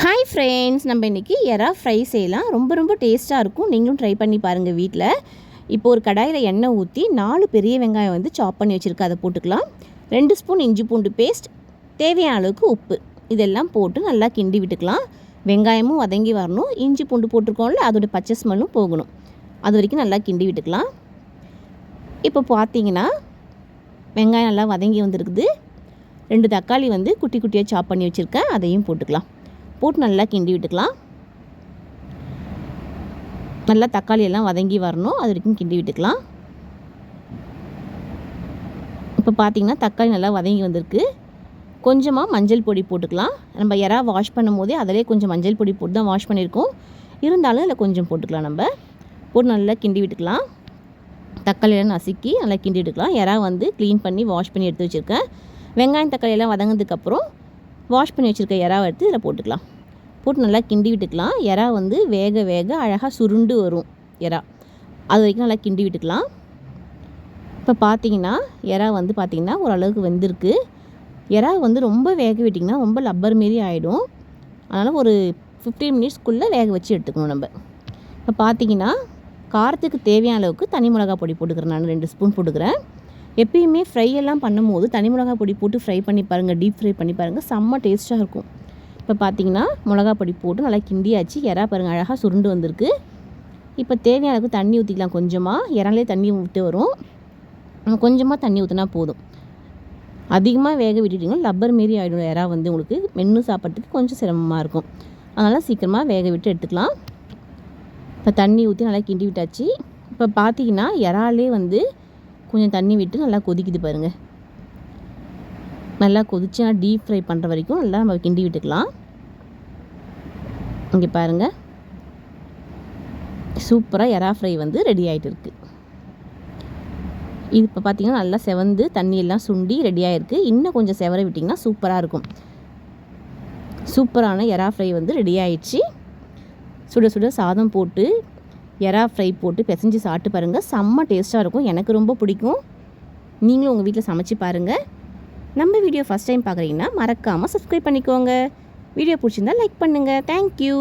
Hi friends நம்ம இன்றைக்கி எறா ஃப்ரை செய்யலாம். ரொம்ப ரொம்ப டேஸ்ட்டாக இருக்கும். நீங்களும் ட்ரை பண்ணி பாருங்கள் வீட்டில் இப்போ ஒரு கடாயில் எண்ணெய் ஊற்றி நாலு பெரிய வெங்காயம் வந்து சாப் பண்ணி வச்சுருக்கேன் அதை போட்டுக்கலாம். ரெண்டு ஸ்பூன் இஞ்சி பூண்டு பேஸ்ட் தேவையான அளவுக்கு உப்பு. இதெல்லாம் போட்டு நல்லா கிண்டி விட்டுக்கலாம். வெங்காயமும் வதங்கி வரணும். இஞ்சி பூண்டு போட்டிருக்கோம்ல அதோட பச்சை ஸ்மெல்லும் போகணும். அது வரைக்கும் நல்லா கிண்டி விட்டுக்கலாம். இப்போ பார்த்தீங்கன்னா வெங்காயம் நல்லா வதங்கி வந்திருக்குது. ரெண்டு தக்காளி வந்து குட்டி குட்டியாக சாப் பண்ணி வச்சுருக்கேன். அதையும் போட்டுக்கலாம். போட்டு நல்லா கிண்டி விட்டுக்கலாம். நல்லா தக்காளி எல்லாம் வதங்கி வரணும். அது வரைக்கும் கிண்டி விட்டுக்கலாம். இப்போ பார்த்திங்கன்னா தக்காளி நல்லா வதங்கி வந்திருக்கு. கொஞ்சமாக மஞ்சள் பொடி போட்டுக்கலாம். நம்ம எறா வாஷ் பண்ணும் போதே அதிலே கொஞ்சம் மஞ்சள் பொடி போட்டு தான் வாஷ் பண்ணியிருக்கோம். இருந்தாலும் அதில் கொஞ்சம் போட்டுக்கலாம் நம்ம. போட்டு நல்லா கிண்டி விட்டுக்கலாம். தக்காளியெல்லாம் நசுக்கி நல்லா கிண்டி விட்டுக்கலாம். எறா வந்து க்ளீன் பண்ணி வாஷ் பண்ணி எடுத்து வச்சுருக்கேன். வெங்காயம் தக்காளியெல்லாம் வதங்கினதுக்கப்புறம் வாஷ் பண்ணி வச்சுருக்க எறாவை எடுத்து இதில் போட்டுக்கலாம். போட்டு நல்லா கிண்டி விட்டுக்கலாம். எறா வந்து வேக வேக அழகாக சுருண்டு வரும் எறா அது வரைக்கும் நல்லா கிண்டி விட்டுக்கலாம். இப்போ பார்த்தீங்கன்னா எறா வந்து பார்த்திங்கன்னா ஓரளவுக்கு வெந்திருக்கு. எறா வந்து ரொம்ப வேக விட்டிங்கன்னா ரொம்ப லப்பர் மாரி ஆகிடும் அதனால் ஒரு ஃபிஃப்டீன் மினிட்ஸ்க்குள்ளே வேக வச்சு எடுத்துக்கணும் நம்ம. இப்போ பார்த்தீங்கன்னா காரத்துக்கு தேவையான அளவுக்கு தனி மிளகா பொடி போட்டுக்கிறேன். நான் ரெண்டு ஸ்பூன் போட்டுக்கிறேன். எப்பயுமே ஃப்ரை எல்லாம் பண்ணும்போது தனி மிளகா பொடி போட்டு ஃப்ரை பண்ணி பாருங்கள் டீப் ஃப்ரை பண்ணி பாருங்கள் செம்ம டேஸ்ட்டாக இருக்கும். இப்போ பார்த்தீங்கன்னா மிளகா பொடி போட்டு நல்லா கிண்டியாச்சு இறா பாருங்கள் அழகாக சுருண்டு வந்திருக்கு. இப்போ தேவையான அளவுக்கு தண்ணி ஊற்றிக்கலாம் கொஞ்சமாக இறாலே தண்ணி விட்டு வரும். கொஞ்சமாக தண்ணி ஊற்றினா போதும். அதிகமாக வேக விட்டுட்டிங்கன்னா லப்பர் மாரி ஆகிடும் இறா வந்து உங்களுக்கு மென்று சாப்பிட்றதுக்கு கொஞ்சம் சிரமமாக இருக்கும். அதனால் சீக்கிரமாக வேக விட்டு எடுத்துக்கலாம். இப்போ தண்ணி ஊற்றி நல்லா கிண்டி விட்டாச்சு. இப்போ பார்த்தீங்கன்னா இறாலே வந்து கொஞ்சம் தண்ணி விட்டு நல்லா கொதிக்குது பாருங்கள் நல்லா கொதிச்சு டீப் ஃப்ரை பண்ணுற வரைக்கும் நல்லா நம்ம கிண்டி விட்டுக்கலாம். இங்கே பாருங்கள் சூப்பராக எறா ஃப்ரை வந்து ரெடி ஆகிட்டு இருக்குது இது இப்போ பார்த்திங்கன்னா நல்லா செவந்து தண்ணியெல்லாம் சுண்டி ரெடி ஆகிருக்கு இன்னும் கொஞ்சம் செவர விட்டிங்கன்னா சூப்பராக இருக்கும். சூப்பரான எறா ஃப்ரை வந்து ரெடி ஆயிடுச்சு. சுட சுட சாதம் போட்டு எறா ஃப்ரை போட்டு பிசைஞ்சு சாப்பிட்டு பாருங்கள் செம்ம டேஸ்ட்டாக இருக்கும். எனக்கு ரொம்ப பிடிக்கும். நீங்களும் உங்கள் வீட்டில் சமைச்சு பாருங்கள் நம்ம வீடியோ ஃபஸ்ட் டைம் பார்க்குறீங்கன்னா மறக்காமல் சப்ஸ்கிரைப் பண்ணிக்கோங்க. வீடியோ பிடிச்சிருந்தா லைக் பண்ணுங்கள் தேங்க்யூ